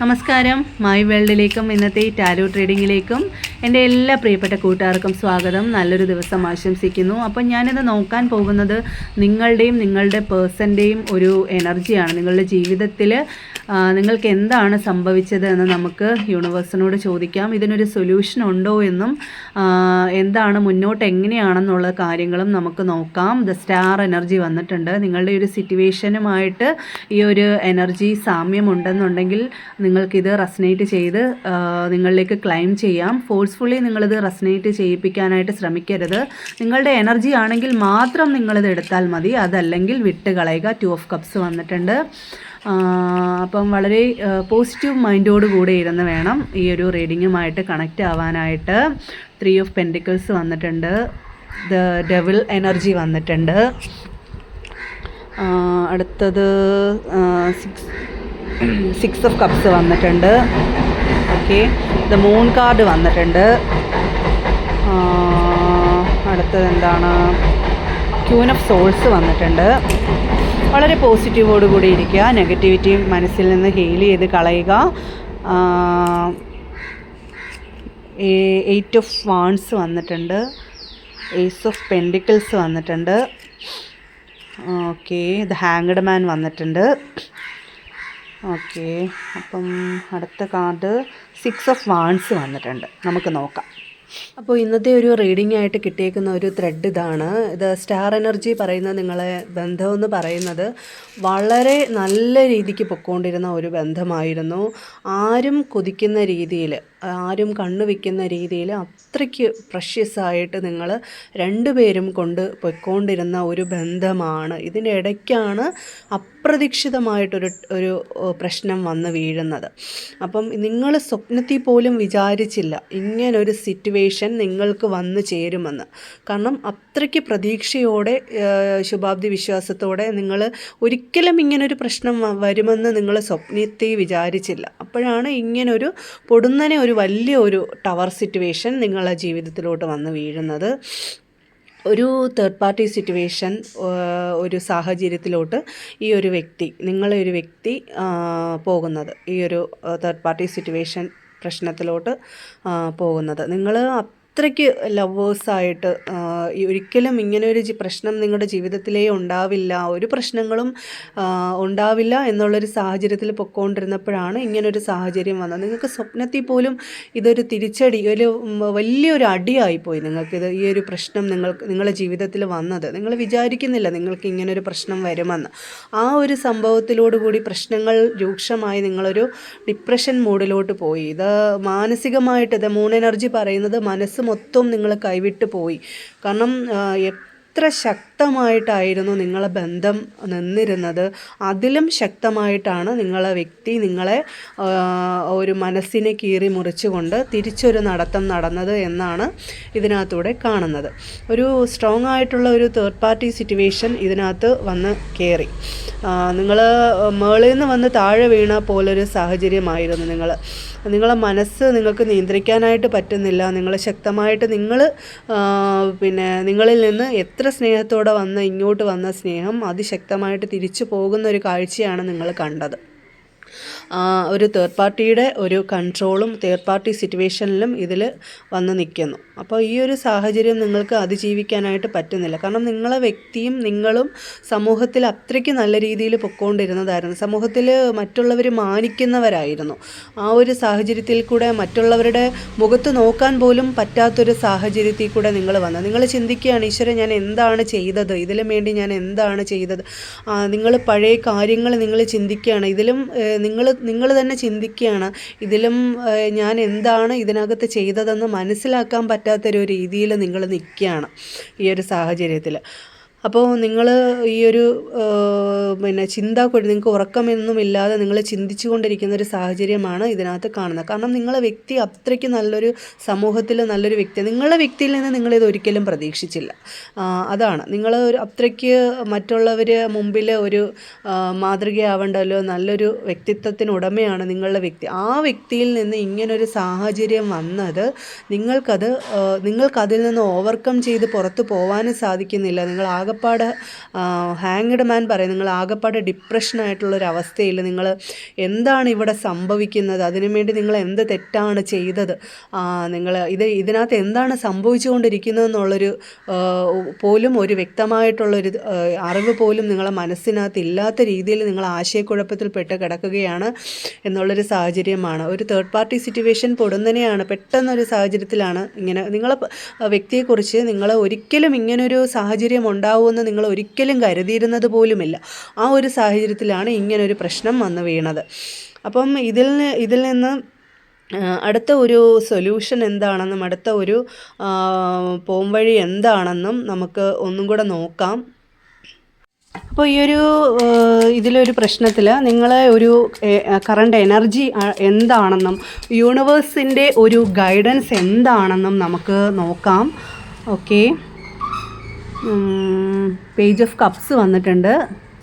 നമസ്കാരം. മൈ വേൾഡിലേക്കും ഇന്നത്തെ ടാരോ ട്രേഡിങ്ങിലേക്കും എന്റെ എല്ലാ പ്രിയപ്പെട്ട കൂട്ടുകാർക്കും സ്വാഗതം. നല്ലൊരു ദിവസം ആശംസിക്കുന്നു. അപ്പം ഞാനിത് നോക്കാൻ പോകുന്നത് നിങ്ങളുടെയും നിങ്ങളുടെ പേഴ്സന്റെയും ഒരു എനർജിയാണ്. നിങ്ങളുടെ ജീവിതത്തിൽ നിങ്ങൾക്ക് എന്താണ് സംഭവിച്ചത് എന്ന് നമുക്ക് യൂണിവേഴ്സിനോട് ചോദിക്കാം. ഇതിനൊരു സൊല്യൂഷൻ ഉണ്ടോ എന്നും എന്താണ് മുന്നോട്ട് എങ്ങനെയാണെന്നുള്ള കാര്യങ്ങളും നമുക്ക് നോക്കാം. ദ സ്റ്റാർ എനർജി വന്നിട്ടുണ്ട്. നിങ്ങളുടെ ഒരു സിറ്റുവേഷനുമായിട്ട് ഈ ഒരു എനർജി സാമ്യമുണ്ടെന്നുണ്ടെങ്കിൽ നിങ്ങൾക്കിത് റെസനേറ്റ് ചെയ്ത് നിങ്ങളിലേക്ക് ക്ലൈം ചെയ്യാം. ഫോഴ്സ്ഫുള്ളി നിങ്ങളിത് റെസനേറ്റ് ചെയ്യിപ്പിക്കാനായിട്ട് ശ്രമിക്കരുത്. നിങ്ങളുടെ എനർജി ആണെങ്കിൽ മാത്രം നിങ്ങളിത് എടുത്താൽ മതി. അതല്ലെങ്കിൽ വിട്ട് കളയുക. ടു ഓഫ് കപ്സ് വന്നിട്ടുണ്ട്. അപ്പം വളരെ പോസിറ്റീവ് മൈൻഡോട് കൂടെ ഇരുന്ന് വേണം ഈ ഒരു റീഡിങ്ങുമായിട്ട് കണക്റ്റ് ആവാനായിട്ട്. ത്രീ ഓഫ് പെന്റിക്കിൾസ് വന്നിട്ടുണ്ട്. ദ ഡെവിൾ എനർജി വന്നിട്ടുണ്ട്. അടുത്തത് സിക്സ് സിക്സ് ഓഫ് കപ്സ് വന്നിട്ടുണ്ട്. ഓക്കെ ദ മൂൺ കാർഡ് വന്നിട്ടുണ്ട്. അടുത്തത് എന്താണ്? ക്യൂൻ ഓഫ് സോൾസ് വന്നിട്ടുണ്ട്. വളരെ പോസിറ്റീവോടുകൂടി ഇരിക്കുക. നെഗറ്റിവിറ്റി മനസ്സിൽ നിന്ന് ഹീൽ ചെയ്ത് കളയുക. എയ്റ്റ് ഓഫ് വാൺസ് വന്നിട്ടുണ്ട്. എയ്സ് ഓഫ് പെൻഡിക്കിൾസ് വന്നിട്ടുണ്ട്. ഓക്കെ ദ ഹാങ്ഡ് മാൻ വന്നിട്ടുണ്ട്. ഓക്കെ. അപ്പം അടുത്ത കാർഡ് സിക്സ് ഓഫ് വാൺസ് വന്നിട്ടുണ്ട്. നമുക്ക് നോക്കാം. അപ്പോൾ ഇന്നത്തെ ഒരു റീഡിംഗ് ആയിട്ട് കിട്ടിയേക്കുന്ന ഒരു ത്രെഡ് ഇതാണ്. ഇത് സ്റ്റാർ എനർജി പറയുന്ന നിങ്ങളെ ബന്ധമെന്ന് പറയുന്നത് വളരെ നല്ല രീതിക്ക് പൊക്കോണ്ടിരുന്ന ഒരു ബന്ധമായിരുന്നു. ആരും കൊതിക്കുന്ന രീതിയിൽ ആരും കണ്ണു വയ്ക്കുന്ന രീതിയിൽ അത്രയ്ക്ക് പ്രഷ്യസായിട്ട് നിങ്ങൾ രണ്ടുപേരും കൊണ്ട് പൊയ്ക്കൊണ്ടിരുന്ന ഒരു ബന്ധമാണ്. ഇതിന്റെ ഇടയ്ക്കാണ് അപ്രതീക്ഷിതമായിട്ടൊരു ഒരു പ്രശ്നം വന്ന് വീഴുന്നത്. അപ്പം നിങ്ങൾ സ്വപ്നത്തിൽ പോലും വിചാരിച്ചില്ല ഇങ്ങനൊരു സിറ്റുവേഷൻ നിങ്ങൾക്ക് വന്നു ചേരുമെന്ന്. കാരണം അത്രയ്ക്ക് പ്രതീക്ഷയോടെ ശുഭാബ്ദി വിശ്വാസത്തോടെ നിങ്ങൾ ഒരിക്കലും ഇങ്ങനൊരു പ്രശ്നം വരുമെന്ന് നിങ്ങൾ സ്വപ്നത്തിൽ വിചാരിച്ചില്ല. അപ്പോഴാണ് ഇങ്ങനൊരു പൊടുന്നനെ ഒരു വലിയ ഒരു ടവർ സിറ്റുവേഷൻ നിങ്ങളുടെ ജീവിതത്തിലോട്ട് വന്ന് വീഴുന്നത്. ഒരു തേർഡ് പാർട്ടി സിറ്റുവേഷൻ ഒരു സാഹചര്യത്തിലോട്ട് ഈ ഒരു വ്യക്തി നിങ്ങളെ ഒരു വ്യക്തി പോകുന്നത്. ഈ ഒരു തേർഡ് പാർട്ടി സിറ്റുവേഷൻ പ്രശ്നത്തിലോട്ട് പോകുന്നത്. നിങ്ങൾ അത്രയ്ക്ക് ലവേഴ്സായിട്ട് ഒരിക്കലും ഇങ്ങനെ ഒരു പ്രശ്നം നിങ്ങളുടെ ജീവിതത്തിലേ ഉണ്ടാവില്ല. ഒരു പ്രശ്നങ്ങളും ഉണ്ടാവില്ല എന്നുള്ളൊരു സാഹചര്യത്തിൽ പൊക്കോണ്ടിരുന്നപ്പോഴാണ് ഇങ്ങനൊരു സാഹചര്യം വന്നത്. നിങ്ങൾക്ക് സ്വപ്നത്തിൽ പോലും ഇതൊരു തിരിച്ചടി ഒരു വലിയൊരു അടിയായിപ്പോയി നിങ്ങൾക്കിത് ഈ ഒരു പ്രശ്നം നിങ്ങൾക്ക് നിങ്ങളുടെ ജീവിതത്തിൽ വന്നത്. നിങ്ങൾ വിചാരിക്കുന്നില്ല നിങ്ങൾക്ക് ഇങ്ങനൊരു പ്രശ്നം വരുമെന്ന്. ആ ഒരു സംഭവത്തിലോടുകൂടി പ്രശ്നങ്ങൾ രൂക്ഷമായി നിങ്ങളൊരു ഡിപ്രഷൻ മൂഡിലോട്ട് പോയി. ഇത് മാനസികമായിട്ട് ഇത് മൂൺ എനർജി പറയുന്നത് മനസ്സ് മൊത്തം നിങ്ങൾ കൈവിട്ട് പോയി. കാരണം എത്ര എത്ര ശക്തമായിട്ടായിരുന്നു നിങ്ങളെ ബന്ധം നിന്നിരുന്നത്. അതിലും ശക്തമായിട്ടാണ് നിങ്ങളെ വ്യക്തി നിങ്ങളെ ഒരു മനസ്സിനെ കീറി മുറിച്ചുകൊണ്ട് തിരിച്ചൊരു നടത്തം നടന്നത് എന്നാണ് ഇതിനകത്തൂടെ കാണുന്നത്. ഒരു സ്ട്രോങ് ആയിട്ടുള്ള ഒരു തേർഡ് പാർട്ടി സിറ്റുവേഷൻ ഇതിനകത്ത് വന്ന് കയറി നിങ്ങൾ മേളിൽ നിന്ന് വന്ന് താഴെ വീണ പോലൊരു സാഹചര്യമായിരുന്നു നിങ്ങൾ നിങ്ങളെ മനസ്സ് നിങ്ങൾക്ക് നിയന്ത്രിക്കാനായിട്ട് പറ്റുന്നില്ല. നിങ്ങൾ ശക്തമായിട്ട് നിങ്ങൾ പിന്നെ നിങ്ങളിൽ നിന്ന് എത്ര സ്നേഹത്തോടെ വന്ന ഇങ്ങോട്ട് വന്ന സ്നേഹം അതിശക്തമായിട്ട് തിരിച്ചു പോകുന്ന ഒരു കാഴ്ചയാണ് നിങ്ങൾ കണ്ടത്. ഒരു തേർഡ് പാർട്ടിയുടെ ഒരു കൺട്രോളും തേർഡ് പാർട്ടി സിറ്റുവേഷനിലും ഇതിൽ വന്ന് നിൽക്കുന്നു. അപ്പോൾ ഈ ഒരു സാഹചര്യം നിങ്ങൾക്ക് അതിജീവിക്കാനായിട്ട് പറ്റുന്നില്ല. കാരണം നിങ്ങളെ വ്യക്തിയും നിങ്ങളും സമൂഹത്തിൽ അത്രയ്ക്ക് നല്ല രീതിയിൽ പൊക്കോണ്ടിരുന്നതായിരുന്നു. സമൂഹത്തിൽ മറ്റുള്ളവർ മാനിക്കുന്നവരായിരുന്നു. ആ ഒരു സാഹചര്യത്തിൽ കൂടെ മറ്റുള്ളവരുടെ മുഖത്ത് നോക്കാൻ പോലും പറ്റാത്തൊരു സാഹചര്യത്തിൽ കൂടെ നിങ്ങൾ വന്നത് നിങ്ങൾ ചിന്തിക്കുകയാണ് ഈശ്വരൻ ഞാൻ എന്താണ് ചെയ്തത്? ഇതിലും വേണ്ടി ഞാൻ എന്താണ് ചെയ്തത്? നിങ്ങൾ പഴയ കാര്യങ്ങൾ നിങ്ങൾ ചിന്തിക്കുകയാണ്. ഇതിലും നിങ്ങൾ നിങ്ങൾ തന്നെ ചിന്തിക്കുകയാണ് ഇതിലും ഞാൻ എന്താണ് ഇതിനകത്ത് ചെയ്തതെന്ന് മനസ്സിലാക്കാൻ പറ്റാത്തൊരു രീതിയിൽ നിങ്ങൾ നിൽക്കുകയാണ് ഈ ഒരു സാഹചര്യത്തിൽ. അപ്പോൾ നിങ്ങൾ ഈ ഒരു പിന്നെ ചിന്താക്കുഴി നിങ്ങൾക്ക് ഉറക്കമൊന്നുമില്ലാതെ നിങ്ങൾ ചിന്തിച്ചു കൊണ്ടിരിക്കുന്ന ഒരു സാഹചര്യമാണ് ഇതിനകത്ത് കാണുന്നത്. കാരണം നിങ്ങളെ വ്യക്തി അത്രയ്ക്ക് നല്ലൊരു സമൂഹത്തിൽ നല്ലൊരു വ്യക്തി നിങ്ങളുടെ വ്യക്തിയിൽ നിന്ന് നിങ്ങളിത് ഒരിക്കലും പ്രതീക്ഷിച്ചില്ല. അതാണ്. നിങ്ങൾ ഒരു അത്രയ്ക്ക് മറ്റുള്ളവർ മുമ്പിൽ ഒരു മാതൃകയാവേണ്ടല്ലോ നല്ലൊരു വ്യക്തിത്വത്തിന് ഉടമയാണ് നിങ്ങളുടെ വ്യക്തി. ആ വ്യക്തിയിൽ നിന്ന് ഇങ്ങനൊരു സാഹചര്യം വന്നത് നിങ്ങൾക്കത് നിങ്ങൾക്കതിൽ നിന്ന് ഓവർകം ചെയ്ത് പുറത്ത് പോകാനും സാധിക്കുന്നില്ല. നിങ്ങൾ ആകെ ആകപ്പാട് ഹാങ്ഡ് മാൻ പറയും. നിങ്ങൾ ആകപ്പാട് ഡിപ്രഷനായിട്ടുള്ളൊരു അവസ്ഥയിൽ നിങ്ങൾ എന്താണ് ഇവിടെ സംഭവിക്കുന്നത്? അതിനു വേണ്ടി നിങ്ങൾ എന്ത് തെറ്റാണ് ചെയ്തത്? നിങ്ങൾ ഇത് ഇതിനകത്ത് എന്താണ് സംഭവിച്ചുകൊണ്ടിരിക്കുന്നതെന്നുള്ളൊരു പോലും ഒരു വ്യക്തമായിട്ടുള്ളൊരു അറിവ് പോലും നിങ്ങളെ മനസ്സിനകത്ത് ഇല്ലാത്ത രീതിയിൽ നിങ്ങൾ ആശയക്കുഴപ്പത്തിൽപ്പെട്ട് കിടക്കുകയാണ് എന്നുള്ളൊരു സാഹചര്യമാണ്. ഒരു തേർഡ് പാർട്ടി സിറ്റുവേഷൻ പൊടുന്നനെയാണ്. പെട്ടെന്നൊരു സാഹചര്യത്തിലാണ് ഇങ്ങനെ നിങ്ങളെ വ്യക്തിയെക്കുറിച്ച് നിങ്ങൾ ഒരിക്കലും ഇങ്ങനൊരു സാഹചര്യം ഉണ്ടാവുമെന്ന് നിങ്ങൾ ഒരിക്കലും കരുതിയിരുന്നത് പോലുമില്ല. ആ ഒരു സാഹചര്യത്തിലാണ് ഇങ്ങനൊരു പ്രശ്നം വന്ന് വീണത്. അപ്പം ഇതിൽ ഇതിൽ നിന്ന് അടുത്ത ഒരു സൊല്യൂഷൻ എന്താണെന്നും അടുത്ത ഒരു പോംവഴി എന്താണെന്നും നമുക്ക് ഒന്നും കൂടെ നോക്കാം. അപ്പോൾ ഈ ഒരു ഇതിലൊരു പ്രശ്നത്തിൽ നിങ്ങളെ ഒരു കറണ്ട് എനർജി എന്താണെന്നും യൂണിവേഴ്സിന്റെ ഒരു ഗൈഡൻസ് എന്താണെന്നും നമുക്ക് നോക്കാം. ഓക്കെ. പേജ് ഓഫ് കപ്സ് വന്നിട്ടുണ്ട്.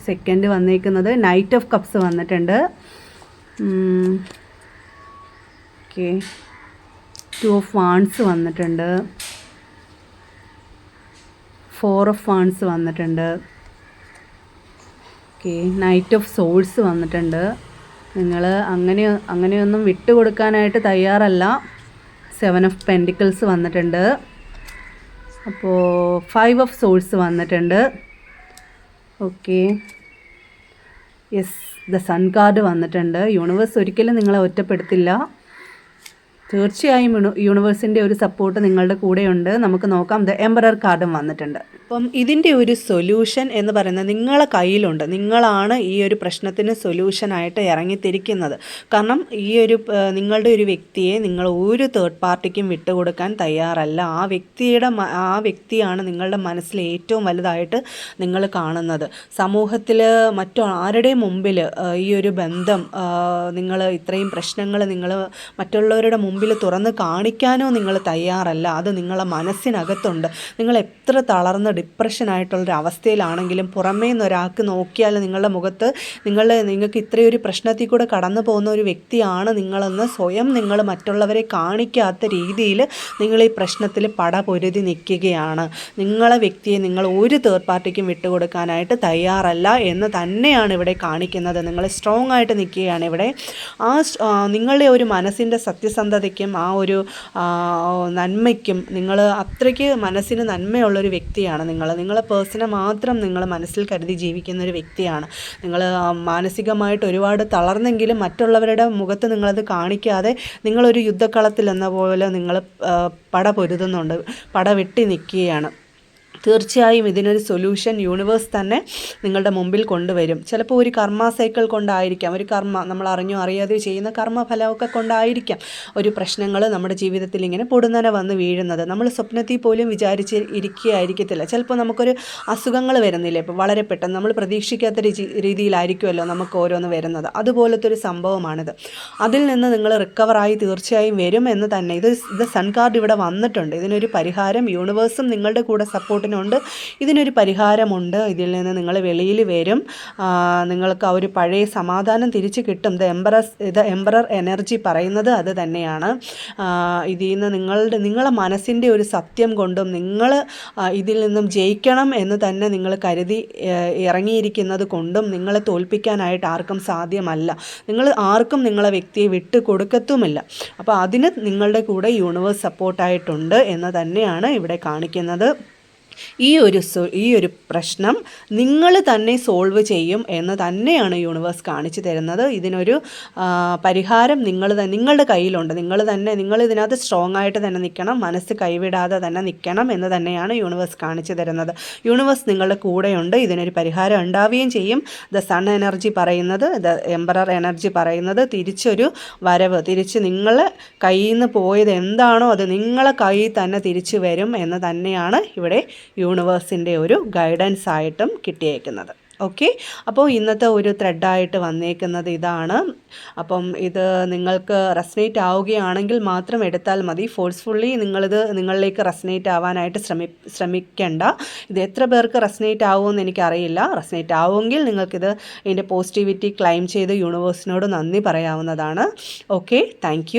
സെക്കൻഡ് വന്നേക്കുന്നത് നൈറ്റ് ഓഫ് കപ്സ് വന്നിട്ടുണ്ട്. ഓക്കെ ടു ഓഫ് വാൺസ് വന്നിട്ടുണ്ട്. ഫോർ ഓഫ് വാൺസ് വന്നിട്ടുണ്ട്. ഓക്കെ നൈറ്റ് ഓഫ് സോൾസ് വന്നിട്ടുണ്ട്. നിങ്ങൾ അങ്ങനെ അങ്ങനെയൊന്നും വിട്ടുകൊടുക്കാനായിട്ട് തയ്യാറല്ല. സെവൻ ഓഫ് പെന്റിക്കിൾസ് വന്നിട്ടുണ്ട്. അപ്പോൾ ഫൈവ് ഓഫ് സോൾസ് വന്നിട്ടുണ്ട്. Okay yes the sun card വന്നിട്ടുണ്ട്. യൂണിവേഴ്സ് ഒരിക്കലും നിങ്ങളെ ഒറ്റപ്പെടുത്തില്ല. തീർച്ചയായും യൂണിവേഴ്സിന്റെ ഒരു സപ്പോർട്ട് നിങ്ങളുടെ കൂടെയുണ്ട്. നമുക്ക് നോക്കാം. ദ എംബറർ കാർഡും വന്നിട്ടുണ്ട്. അപ്പം ഇതിന്റെ ഒരു സൊല്യൂഷൻ എന്ന് പറയുന്നത് നിങ്ങളെ കയ്യിലുണ്ട്. നിങ്ങളാണ് ഈ ഒരു പ്രശ്നത്തിന് സൊല്യൂഷനായിട്ട് ഇറങ്ങിത്തിരിക്കുന്നത്. കാരണം ഈ ഒരു നിങ്ങളുടെ ഒരു വ്യക്തിയെ നിങ്ങൾ ഒരു തേർഡ് പാർട്ടിക്കും വിട്ടുകൊടുക്കാൻ തയ്യാറല്ല. ആ വ്യക്തിയുടെ ആ വ്യക്തിയാണ് നിങ്ങളുടെ മനസ്സിൽ ഏറ്റവും വലുതായിട്ട് നിങ്ങൾ കാണുന്നത്. സമൂഹത്തിൽ മറ്റു ആരുടെ മുമ്പിൽ ഈ ഒരു ബന്ധം നിങ്ങൾ ഇത്രയും പ്രശ്നങ്ങൾ നിങ്ങൾ മറ്റുള്ളവരുടെ മുമ്പിൽ തുറന്ന് കാണിക്കാനോ നിങ്ങൾ തയ്യാറല്ല. അത് നിങ്ങളെ മനസ്സിനകത്തുണ്ട്. നിങ്ങൾ എത്ര തളർന്ന് ഡിപ്രഷനായിട്ടുള്ളൊരു അവസ്ഥയിലാണെങ്കിലും പുറമേ നിന്ന് ഒരാൾക്ക് നോക്കിയാൽ നിങ്ങളുടെ മുഖത്ത് നിങ്ങൾ നിങ്ങൾക്ക് ഇത്രയൊരു പ്രശ്നത്തിൽ കൂടെ കടന്നു പോകുന്ന ഒരു വ്യക്തിയാണ് നിങ്ങളെന്ന് സ്വയം നിങ്ങൾ മറ്റുള്ളവരെ കാണിക്കാത്ത രീതിയിൽ നിങ്ങൾ ഈ പ്രശ്നത്തിൽ പട പൊരുതി നിൽക്കുകയാണ്. നിങ്ങളെ വ്യക്തിയെ നിങ്ങൾ ഒരു തേർഡ് പാർട്ടിക്കും വിട്ടുകൊടുക്കാനായിട്ട് തയ്യാറല്ല എന്ന് തന്നെയാണ് ഇവിടെ കാണിക്കുന്നത്. നിങ്ങൾ സ്ട്രോങ് ആയിട്ട് നിൽക്കുകയാണ് ഇവിടെ. ആ നിങ്ങളുടെ ഒരു മനസ്സിന്റെ സത്യസന്ധതയ്ക്കും ആ ഒരു നന്മയ്ക്കും നിങ്ങൾ അത്രയ്ക്ക് മനസ്സിന് നന്മയുള്ളൊരു വ്യക്തിയാണ് നിങ്ങൾ നിങ്ങളെ പേഴ്സണെ മാത്രം നിങ്ങൾ മനസ്സിൽ കരുതി ജീവിക്കുന്ന ഒരു വ്യക്തിയാണ് നിങ്ങൾ മാനസികമായിട്ട് ഒരുപാട് തളർന്നെങ്കിലും മറ്റുള്ളവരുടെ മുഖത്ത് നിങ്ങളത് കാണിക്കാതെ നിങ്ങളൊരു യുദ്ധക്കളത്തിൽ എന്ന പോലെ നിങ്ങൾ പട പൊരുതുന്നുണ്ട്. പട വെട്ടി നിൽക്കുകയാണ്. തീർച്ചയായും ഇതിനൊരു സൊല്യൂഷൻ യൂണിവേഴ്സ് തന്നെ നിങ്ങളുടെ മുമ്പിൽ കൊണ്ടുവരും. ചിലപ്പോൾ ഒരു കർമ്മ സൈക്കിൾ കൊണ്ടായിരിക്കാം. ഒരു കർമ്മ നമ്മൾ അറിഞ്ഞോ അറിയാതെ ചെയ്യുന്ന കർമ്മഫലമൊക്കെ കൊണ്ടായിരിക്കാം ഒരു പ്രശ്നങ്ങൾ നമ്മുടെ ജീവിതത്തിൽ ഇങ്ങനെ പൊടുന്നനെ വന്ന് വീഴുന്നത്. നമ്മൾ സ്വപ്നത്തിൽ പോലും വിചാരിച്ച് ഇരിക്കുകയായിരിക്കത്തില്ല. ചിലപ്പോൾ നമുക്കൊരു അസുഖങ്ങൾ വരുന്നില്ല? ഇപ്പോൾ വളരെ പെട്ടെന്ന് നമ്മൾ പ്രതീക്ഷിക്കാത്ത രീതിയിലായിരിക്കുമല്ലോ നമുക്ക് ഓരോന്ന് വരുന്നത്. അതുപോലത്തെ ഒരു സംഭവമാണിത്. അതിൽ നിന്ന് നിങ്ങൾ റിക്കവറായി തീർച്ചയായും വരും എന്ന് തന്നെ. ഇത് ഇത് സൺ കാർഡ് ഇവിടെ വന്നിട്ടുണ്ട്. ഇതിനൊരു പരിഹാരം യൂണിവേഴ്സും നിങ്ങളുടെ കൂടെ സപ്പോർട്ട് ഉണ്ട് ഇതിനൊരു പരിഹാരമുണ്ട്. ഇതിൽ നിന്ന് നിങ്ങൾ വെളിയിൽ വരും. നിങ്ങൾക്ക് ആ ഒരു പഴയ സമാധാനം തിരിച്ച് കിട്ടും. The embarrass the emperor energy പറയുന്നത് അത് തന്നെയാണ്. ഇതിൽ നിന്ന് നിങ്ങളുടെ നിങ്ങളെ മനസ്സിന്റെ ഒരു സത്യം കൊണ്ടും നിങ്ങൾ ഇതിൽ നിന്നും ജയിക്കണം എന്ന് തന്നെ നിങ്ങൾ കരുതി ഇറങ്ങിയിരിക്കുന്നത് കൊണ്ടും നിങ്ങളെ തോൽപ്പിക്കാനായിട്ട് ആർക്കും സാധ്യമല്ല. നിങ്ങൾ ആർക്കും നിങ്ങളെ വ്യക്തിയെ വിട്ട് കൊടുക്കത്തുമില്ല. അപ്പോൾ അതിന് നിങ്ങളുടെ കൂടെ യൂണിവേഴ്സ് സപ്പോർട്ടായിട്ടുണ്ട് എന്ന് തന്നെയാണ് ഇവിടെ കാണിക്കുന്നത്. ഈ ഒരു ഈ ഒരു പ്രശ്നം നിങ്ങൾ തന്നെ സോൾവ് ചെയ്യും എന്ന് തന്നെയാണ് യൂണിവേഴ്സ് കാണിച്ചു തരുന്നത്. ഇതിനൊരു പരിഹാരം നിങ്ങൾ നിങ്ങളുടെ കയ്യിലുണ്ട്. നിങ്ങൾ തന്നെ നിങ്ങൾ ഇതിനകത്ത് സ്ട്രോങ് ആയിട്ട് തന്നെ നിൽക്കണം. മനസ്സ് കൈവിടാതെ തന്നെ നിൽക്കണം എന്ന് തന്നെയാണ് യൂണിവേഴ്സ് കാണിച്ചു തരുന്നത്. യൂണിവേഴ്സ് നിങ്ങളുടെ കൂടെയുണ്ട്. ഇതിനൊരു പരിഹാരം ഉണ്ടാവുകയും ചെയ്യും. ദ സൺ എനർജി പറയുന്നത് ദ എംബറർ എനർജി പറയുന്നത് തിരിച്ചൊരു വരവ് തിരിച്ച് നിങ്ങൾ കയ്യിൽ നിന്ന് പോയത് എന്താണോ അത് നിങ്ങളെ കയ്യിൽ തന്നെ തിരിച്ചു വരും എന്ന് തന്നെയാണ് ഇവിടെ യൂണിവേഴ്സിന്റെ ഒരു ഗൈഡൻസ് ആയിട്ടും കിട്ടിയേക്കുന്നത്. ഓക്കെ അപ്പോൾ ഇന്നത്തെ ഒരു ത്രെഡായിട്ട് വന്നേക്കുന്നത് ഇതാണ്. അപ്പം ഇത് നിങ്ങൾക്ക് റെസ്നേറ്റ് ആവുകയാണെങ്കിൽ മാത്രം എടുത്താൽ മതി. ഫോഴ്സ്ഫുള്ളി നിങ്ങളിത് നിങ്ങളിലേക്ക് റെസ്നേറ്റ് ആവാനായിട്ട് ശ്രമി ശ്രമിക്കേണ്ട. ഇത് എത്ര പേർക്ക് റെസ്നേറ്റ് ആവുമെന്ന് എനിക്കറിയില്ല. റെസ്നേറ്റ് ആവുമെങ്കിൽ നിങ്ങൾക്കിത് ഇതിന്റെ പോസിറ്റിവിറ്റി ക്ലെയിം ചെയ്ത് യൂണിവേഴ്സിനോട് നന്ദി പറയാവുന്നതാണ്. Okay thank